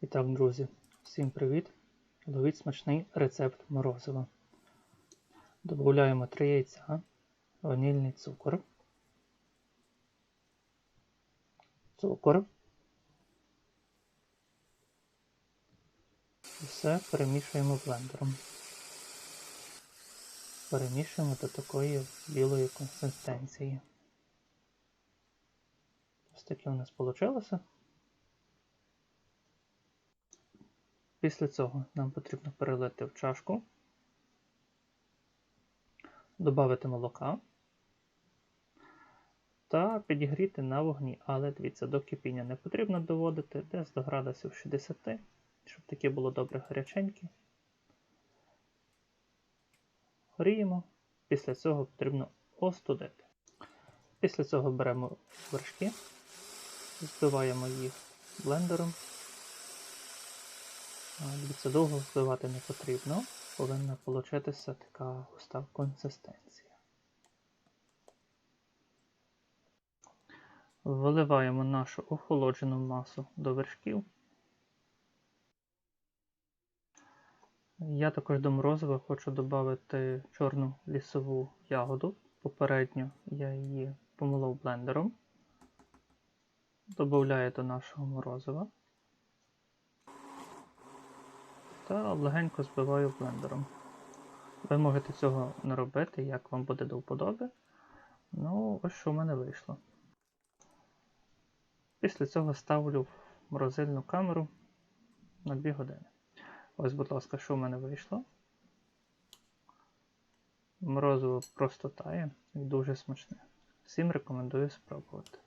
І друзі, всім привіт! Ловіть смачний рецепт морозива. Додаємо 3 яйця, ванільний цукор, цукор. І все перемішуємо блендером. Перемішуємо до такої білої консистенції. Ось таке у нас вийшло. Після цього нам потрібно перелити в чашку, додати молока та підігріти на вогні. Але дивіться, до кипіння не потрібно доводити десь до градусів 60, щоб таке було добре гаряченьке. Гріємо, після цього потрібно остудити. Після цього беремо вершки, збиваємо їх блендером. Дивіться, довго вбивати не потрібно, повинна получитися така густа консистенція. Виливаємо нашу охолоджену масу до вершків. Я також до морозива хочу додати чорну лісову ягоду. Попередньо я її помолов блендером. Добавляю до нашого морозива. Та легенько збиваю блендером. Ви можете цього не робити, як вам буде до вподоби. Ну, ось що в мене вийшло. Після цього ставлю морозильну камеру на 2 години. Ось, будь ласка, що в мене вийшло. Морозиво просто тає і дуже смачне. Всім рекомендую спробувати.